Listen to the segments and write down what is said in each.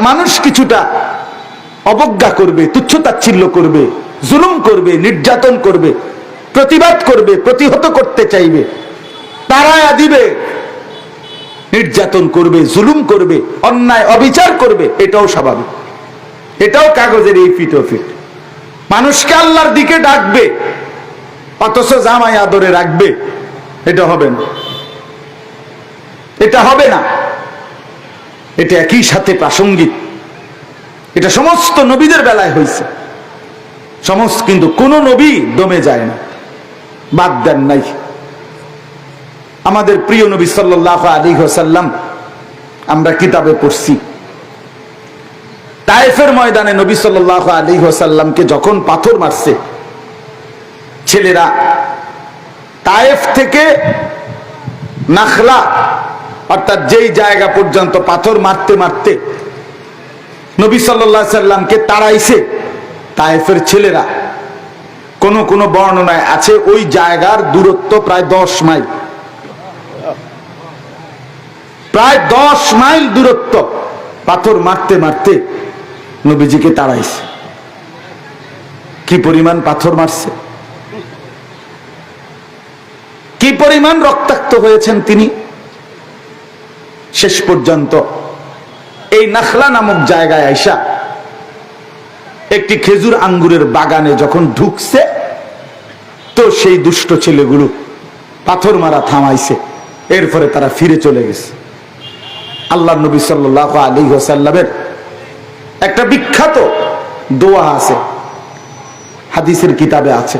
মানুষ কিছুটা অবজ্ঞা করবে, তুচ্ছতাচ্ছিল্য করবে, জুলুম করবে, নির্যাতন করবে, প্রতিবাদ করবে, প্রতিহত করতে চাইবে, তারায়া দিবে, নির্যাতন করবে, জুলুম করবে, অন্যায় অবিচার করবে, এটাও স্বাভাবিক। এটাও কাগজের এই ফিট ও ফিট মানুষকে আল্লাহর দিকে ডাকবে, অথচ জামাই আদরে রাখবে, এটা হবে না। এটা হবে না। এটা একই সাথে প্রাসঙ্গিক। এটা সমস্ত নবীদের বেলায় হয়েছে। সমস্ত কিন্তু কোন নবী দমে যায় না। বাদ দেন নাই। আমাদের প্রিয় নবী সাল্লাহ আলী হোসাল্লাম আমরা কিতাবে পড়ছি। তায়েফের ময়দানে নবী সাল্লাহ আলী হোসাল্লামকে যখন পাথর মারছে, ছেলেরা তায়েফ থেকে নাখলা অর্থাৎ যেই জায়গা পর্যন্ত পাথর মারতে মারতে নবী সাল্লাহ সাল্লামকে তাড়াইছে, তায়েফের ছেলেরা। কোন কোন বর্ণনায় আছে ওই জায়গার দূরত্ব প্রায় দশ মাইল। প্রায় দশ মাইল দূরত্ব পাথর মারতে মারতে নবীজিকে তাড়াইছে। কি পরিমাণ পাথর মারছে? কি পরিমাণ রক্তাক্ত হয়েছেন তিনি? শেষ পর্যন্ত এই নাখলা নামক জায়গায় আইসা একটি খেজুর আঙ্গুরের বাগানে যখন ঢুকছে, তো সেই দুষ্ট ছেলেগুলো পাথর মারা থামাইছে, এরপরে তারা ফিরে চলে গেছে। আল্লাহ নবী সাল্লাহ আলী হোসাল্লামের একটা বিখ্যাত দোয়া আছে, হাদিসের কিতাবে আছে,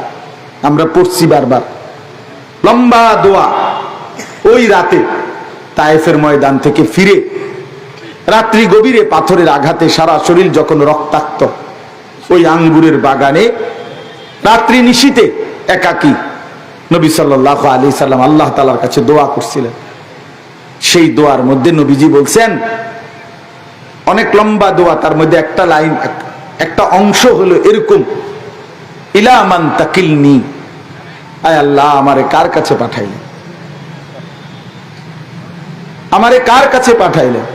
আমরা পড়ছি বারবার। লম্বা দোয়া, ওই রাতে তায়েফের ময়দান থেকে ফিরে রাত্রি গভীরে পাথরের আঘাতে সারা শরীর যখন রক্তাক্ত, ওই আঙ্গুরের বাগানে রাত্রি নিশীতে একাকি নবী সাল্লাহ আলী সাল্লাম আল্লাহ তালার কাছে দোয়া করছিলেন। সেই দোয়ার মধ্যে নবীজি বলছেন, অনেক লম্বা দোয়া, তার মধ্যে একটা লাইন, একটা অংশ হলো এরকম ইলামান তাকিলনি। আয় আল্লাহ, আমারে কার কাছে পাঠাইলেন? আমারে কার কাছে পাঠাইলেন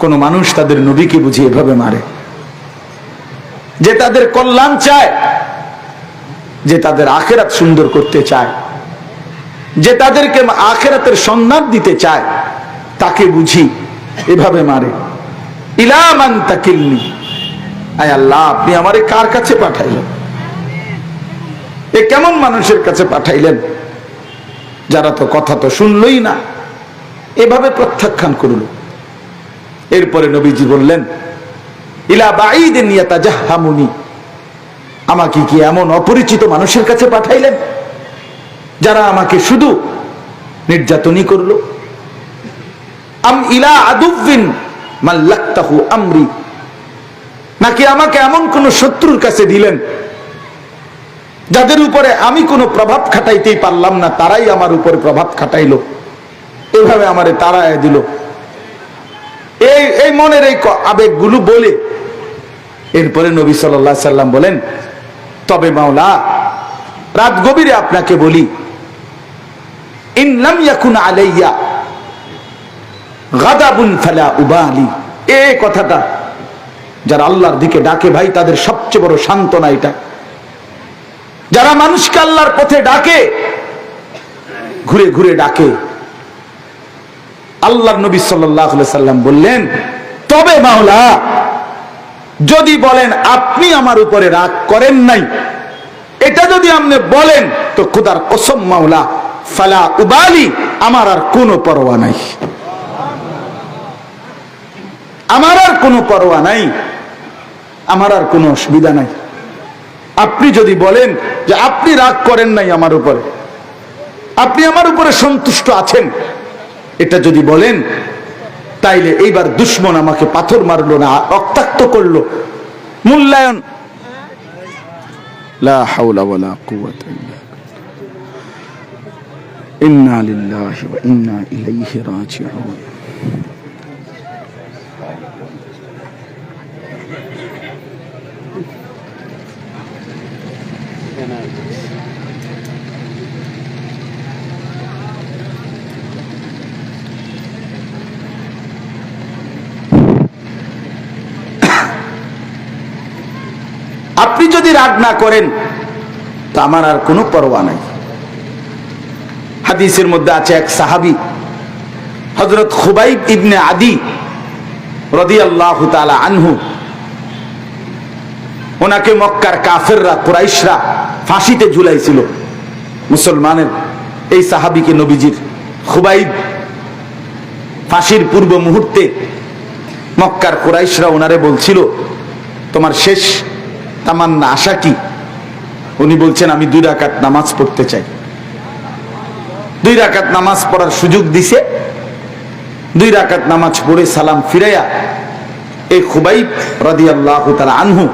কোন মানুষ তাদের নবীকে বুঝি এভাবে মারে। যে তাদের কল্যাণ চায়, যে তাদের আখেরাত সুন্দর করতে চায়, যে তাদেরকে আখেরাতের সন্ধান দিতে চায়, তাকে বুঝি এভাবে মারে। ইলামান তাকিলনি। আয় আল্লাহ, আপনি আমারে কার কাছে পাঠাইলেন? এ কেমন মানুষের কাছে পাঠাইলেন? যারা তো কথা তো শুনলই না। এভাবে প্রত্যাখ্যান করল এরপরে নবীজি বললেন, ইলা নিয়াতা জাহামুনি আমাকে কি এমন অপরিচিত মানুষের কাছে পাঠাইলেন, যারা আমাকে শুধু নির্যাতনই করল? আম ইলা আদুবিন মাল্লাক্তাহু আমরি। নাকি আমাকে এমন কোন শত্রুর কাছে দিলেন, যাদের উপরে আমি কোনো প্রভাব খাটাইতেই পারলাম না, তারাই আমার উপরে প্রভাব খাটাইলো? এভাবে আমারে তারায় দিল। এই এই মনের এই আবেগগুলো বলে এরপরে নবী সাল্লাহ সাল্লাম বলেন, তবে মাওলা, রাত গভীরে আপনাকে বলি এ কথাটা, যারা আল্লাহর দিকে ডাকে ভাই, তাদের সবচেয়ে বড় সান্ত্বনা এটা। যারা মানুষকে আল্লাহর পথে ডাকে, ঘুরে ঘুরে ডাকে। আল্লাহ নবী সাল্লাম বললেন, তবে মাওলা, যদি বলেন আপনি আমার উপরে রাগ করেন নাই, এটা যদি আপনি বলেন, তো খুদার কসম মাওলা, ফালা উবালি, আমার আর কোনো পরোয়া নাই। আমার আর কোনো পরোয়া নাই। আমার আর কোনো অসুবিধা নাই। আপনি যদি বলেন যে আপনি রাগ করেন নাই আমার উপরে, আপনি আমার উপরে সন্তুষ্ট আছেন এটা যদি বলেন, তাইলে এইবার দুশ্মন আমাকে পাথর মারলো না, রক্তাক্ত করল। মূল্যায়ন। ইন্না লিল্লাহি ওয়া ইন্না ইলাইহি রাজিউন। যদি রাগ না করেন, তো আমার আর কোনো পরোয়া নাই। হাদিসের মধ্যে আছে এক সাহাবি হজরত খুবাইব ইবনে আদি রদি আল্লাহ আনহু। ওনাকে মক্কার কাফেররা, কুরাইশরা ফাঁসিতে ঝুলাইছিল। মুসলমানের এই সাহাবিকে নবীজির খুবাইব ফাঁসির পূর্ব মুহূর্তে মক্কার কুরাইশরা ওনারে বলছিল, তোমার শেষ তামান্না আশা কি? উনি বলছেন, আমি দুই রাকাত নামাজ পড়তে চাই। দুই রাকাত নামাজ পড়ার সুযোগ দিছে। দুই রাকাত নামাজ পড়ে সালাম ফিরাইয়া এই খুবাইব রাদি আল্লাহ তারা আনহু,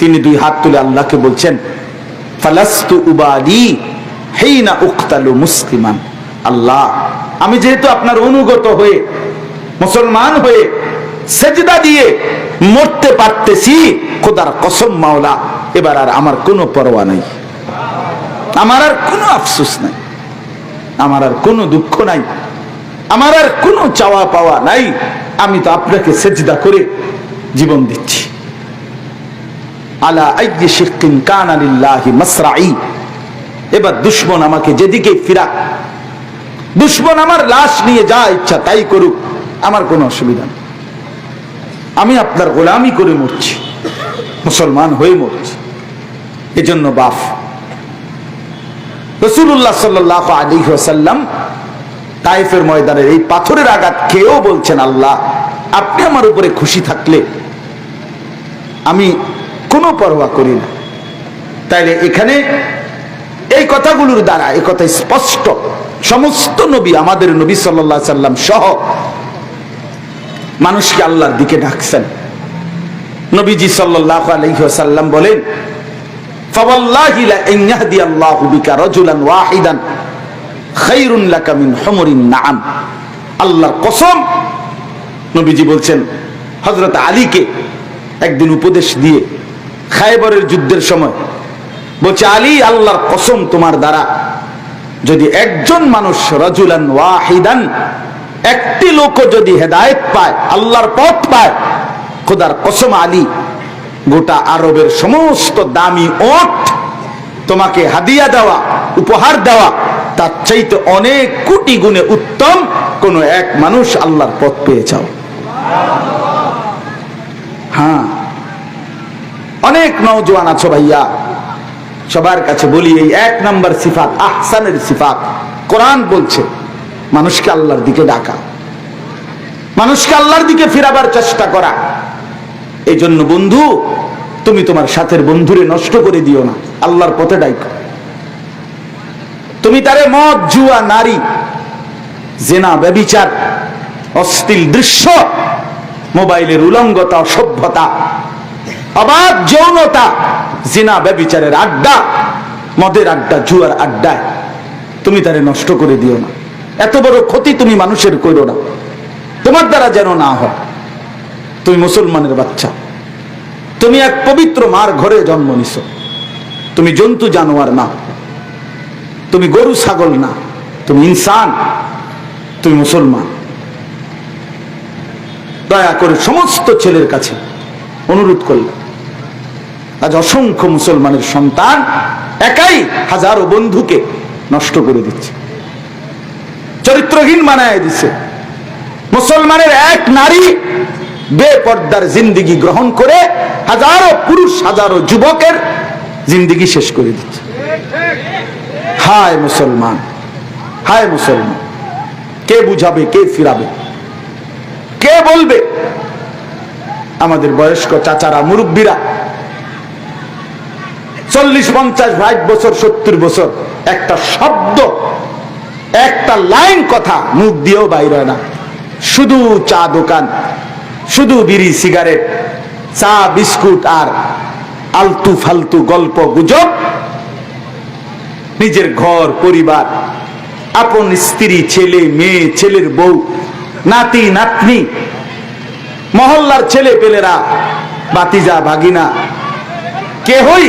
তিনি দুই হাত তুলে আল্লাহকে বলছেন, ফালাস্তু উবাদি হেইনা উক্তালু মুসলিমান। আল্লাহ, আমি যেহেতু আপনার অনুগত হয়ে, মুসলমান হয়ে সেজদা দিয়ে মরতে পারতেছি, খোদার কসম মাওলা, এবার আর আমার কোনো পরোয়া নাই। আমার আর কোনো আফসোস নাই। আমার আর কোনো দুঃখ নাই। আমার আর কোনো চাওয়া পাওয়া নাই। আমি তো আপনাকে সেজদা করে জীবন দিচ্ছি। আলা আইয়ি শিরকিন কানা লিল্লাহি মাসরাই এবার দুশ্মন আমাকে যেদিকে ফিরা দুশ্মন আমার লাশ নিয়ে যা ইচ্ছা তাই করুক, আমার কোনো অসুবিধা নেই। আমি আপনার গোলামি করে মরছি। মুসলমান হয়ে মরছি। এজন্য বাফ। রসুল্লাহ সাল্লাহ আলী সাল্লাম তাইফের ময়দানের এই পাথরের আঘাত খেয়েও বলছেন, আল্লাহ, আপনি আমার উপরে খুশি থাকলে আমি কোনো পরোয়া করি না। তাইলে এখানে এই কথাগুলোর দ্বারা, এই কথা স্পষ্ট, সমস্ত নবী, আমাদের নবী সাল্লাহ সাল্লাম সহ মানুষকে আল্লাহর দিকে ডাকছেন। নবীজি সাল্লাহ বলেন বলছেন আলীকে একদিন উপদেশ দিয়ে যুদ্ধের সময় বলছে, আলী, আল্লাহর কসম তোমার দ্বারা যদি একজন মানুষ রজুলান ওয়াহিদান একটি লোক যদি হেদায়েত পায়, আল্লাহর পথ পায়, খোদার কসম আলী, গোটা আরবের সমস্ত দামি ওট তোমাকে হাদিয়া দেওয়া, উপহার দেওয়া, তার চাইতে অনেক কোটি গুণে উত্তম কোন এক মানুষ আল্লাহর পথ পেয়ে যাও। হ্যাঁ অনেক নওজোয়ান আছো ভাইয়া, সবার কাছে বলি এই এক নাম্বার সিফাত, আহসানের সিফাত, কোরআন বলছে মানুষকে আল্লাহর দিকে ডাকা, মানুষকে আল্লাহর দিকে ফিরাবার চেষ্টা করা। এই জন্য বন্ধু, তুমি তোমার সাথের বন্ধুরে নষ্ট করে দিও না, আল্লাহর পথে ডাইক। তুমি তারে মদ, জুয়া, নারী, জেনা, ব্যবিচার, অশ্লীল দৃশ্য, মোবাইলের উলঙ্গতা সভ্যতা অবাধ যৌনতা, জিনা, ব্যবিচারের আড্ডা, মদের আড্ডা, জুয়ার আড্ডায় তুমি তারে নষ্ট করে দিও না। এত বড় ক্ষতি তুমি মানুষের করো না। তোমার দ্বারা যেন না হয়। তুমি মুসলমানের বাচ্চা। তুমি এক পবিত্র মার ঘরে জন্ম নিছ। তুমি জন্তু জানোয়ার না। তুমি গরু, ছাগল না। তুমি ইনসান। তুমি মুসলমান। দয়া করে সমস্ত ছেলের কাছে অনুরোধ করল আজ অসংখ্য মুসলমানের সন্তান একাই হাজারো বন্ধুকে নষ্ট করে দিচ্ছে। চরিত্রহীন বানায় দিচ্ছে মুসলমানের এক নারী বেপর্দার জিন্দিগি গ্রহণ করে হাজারো পুরুষ, হাজারো যুবকের জিন্দিগি শেষ করে দিচ্ছে। হায় মুসলমান হায় মুসলমান। কে বুঝাবে, কে ফিরাবে? কে বলবে? আমাদের বয়স্ক চাচারা, মুরব্বীরা। চল্লিশ, পঞ্চাশ, ষাট বছর, সত্তর বছর একটা শব্দ একটা লাইন কথা মুখ দিয়েও বাইরে হয় না। শুধু চা দোকান, শুধু বিড়ি, সিগারেট, চা, বিস্কুট আর আলতু ফালতু গল্প গুজব। নিজের ঘর, পরিবার, আপন স্ত্রী, ছেলে, মেয়ে, ছেলের বউ, নাতি, নাতনি, মহল্লার ছেলে পেলেরা, বাতিজা, ভাগিনা, কেহই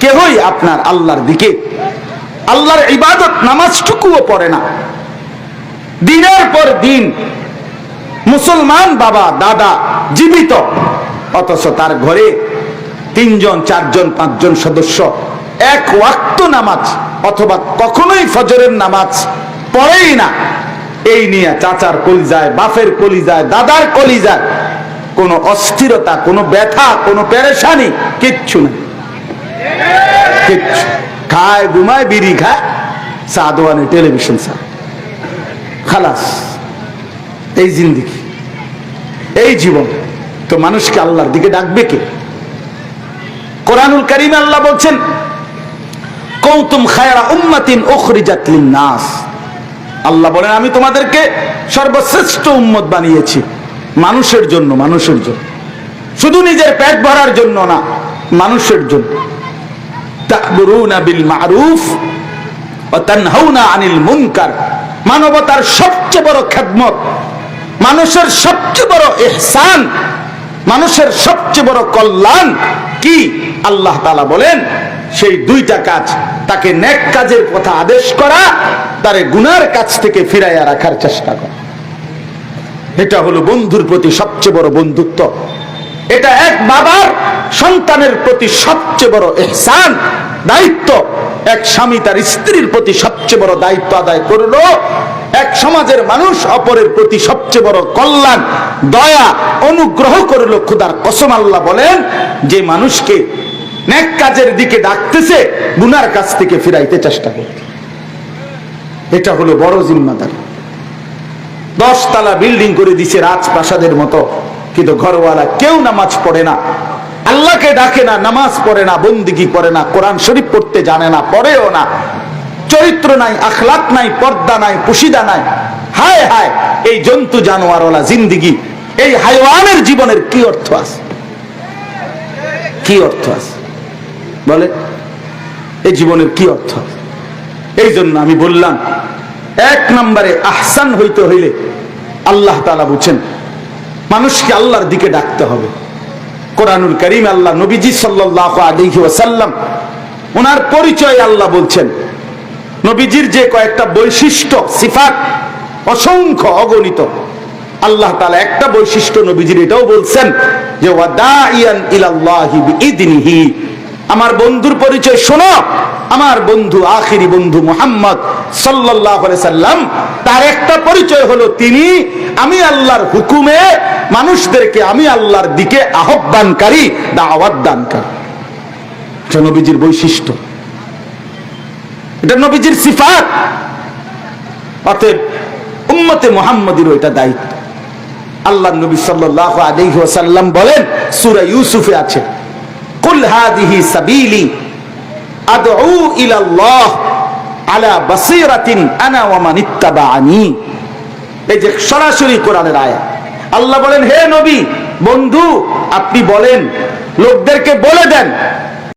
কেহই আপনার আল্লাহর দিকে আল্লাহর ইবাদত নামাজটুকুও পড়ে না। দিনের পর দিন মুসলমান বাবা, দাদা জীবিত, অথচ তার ঘরে তিনজন, চারজন, পাঁচজন সদস্য, এক ওয়াক্ত নামাজ অথবা কখনোই ফজরের নামাজ পড়েই না। এই নিয়ে চাচার কলি কলিজায়, বাপের কলিজায়, দাদার কলিজায় কোনো অস্থিরতা, কোনো ব্যথা, কোনো পেরেশানি কিচ্ছু না কিচ্ছু। খায়, ঘুমায়, বিড়ি খায়। সাদওয়ানে টেলিভিশন সা খালাস, এই জিন্দিগি, এই জীবন। তো মানুষকে আল্লাহর দিকে ডাকবে কে? কোরআনুল করিম আল্লাহ বলছেন, কৌতুম খায়রা উম্মাতিন উখরিজাত নাস আল্লাহ বলেন, আমি তোমাদেরকে সর্বশ্রেষ্ঠ উম্মত বানিয়েছি, মানুষের জন্য মানুষের জন্য। শুধু নিজের পেট ভরার জন্য না, মানুষের জন্য। বিল মারুফ ওয়া তানহাউনা আনিল মুনকার। মানবতার সবচেয়ে বড় খেদমত, মানুষের সবচেয়ে বড় ইহসান, মানুষের সবচেয়ে বড় কল্যাণ কি? আল্লাহ তাআলা বলেন, সেই দুইটা কাজ, তাকে নেক কাজের কথা আদেশ করা, তারে গুনার কাছ থেকে ফিরাইয়া রাখার চেষ্টা করা। এটা হলো বন্ধুর প্রতি সবচেয়ে বড় বন্ধুত্ব। এটা এক বাবার সন্তানের প্রতি সবচেয়ে বড় এহসান দায়িত্ব। এক স্বামী তার স্ত্রীর প্রতি সবচেয়ে বড় দায়িত্ব আদায় করল। এক সমাজের মানুষ অপরের প্রতি সবচেয়ে বড় কল্যাণ, দয়া, অনুগ্রহ করল খুদার কসম আল্লাহ বলেন, যে মানুষকে নেক কাজের দিকে ডাকতেছে, গুনার কাছ থেকে ফিরাইতে চেষ্টা করতে এটা হলো বড় জিম্মাদারি। দশ তালা বিল্ডিং করে দিছে রাজপ্রাসাদের মতো, কিন্তু ঘরওয়ালা কেউ নামাজ পড়ে না। আল্লাহকে ডাকে না, নামাজ পড়ে না, বন্দিগি করে না, কোরআন শরীফ পড়তে জানে না, পড়েও না। চরিত্র নাই, আখলাক নাই, পর্দা নাই, পুশিদা নাই। হায় হায়, এই জন্তু জানোয়ারওয়ালা জিন্দিগি, এই হাইওয়ানের জীবনের কি অর্থ আছে? কি অর্থ আছে? বলে, এই জীবনের কি অর্থ এই জন্য আমি বললাম, এক নম্বরে আহসান হইতে হইলে আল্লাহ তালা বুঝছেন, মানুষকে আল্লাহর দিকে ডাকতে হবে। কোরআনুল করিম আল্লাহ নবীজি সাল্লাহ আলহি ওয়াসাল্লাম, ওনার পরিচয় আল্লাহ বলছেন। নবীজির যে কয়েকটা বৈশিষ্ট্য, সিফাত অসংখ্য অগণিত। আল্লাহ তালা একটা বৈশিষ্ট্য নবীজির এটাও বলছেন যে আমার বন্ধুর পরিচয় শোনো আমার বন্ধু, আখিরি বন্ধু মুহাম্মদ আলাইহি সাল্লাম, তার একটা পরিচয় হলো তিনি, আমি আল্লাহর হুকুমে মানুষদেরকে আমি আল্লাহর দিকে আহ্বানকারী, দাওয়াত দানকারী। নবীজির বৈশিষ্ট্য। এটা নবীজির সিফাত। অতএব উম্মতে মুহাম্মদের এটা দায়িত্ব। আল্লাহ নবী আলাইহি ওয়াসাল্লাম বলেন, সূরা ইউসুফে আছে, কুল হাদিহি সাবিলি আদউ ইলাল্লাহ আলা বাসীরাতিন আনা ওয়া মান ইত্তাবাআনি। এই যে সরাসরি কোরআনের আয়াত। আল্লাহ বলেন, হে নবী, বন্ধু, আপনি বলেন, লোকদেরকে বলে দেন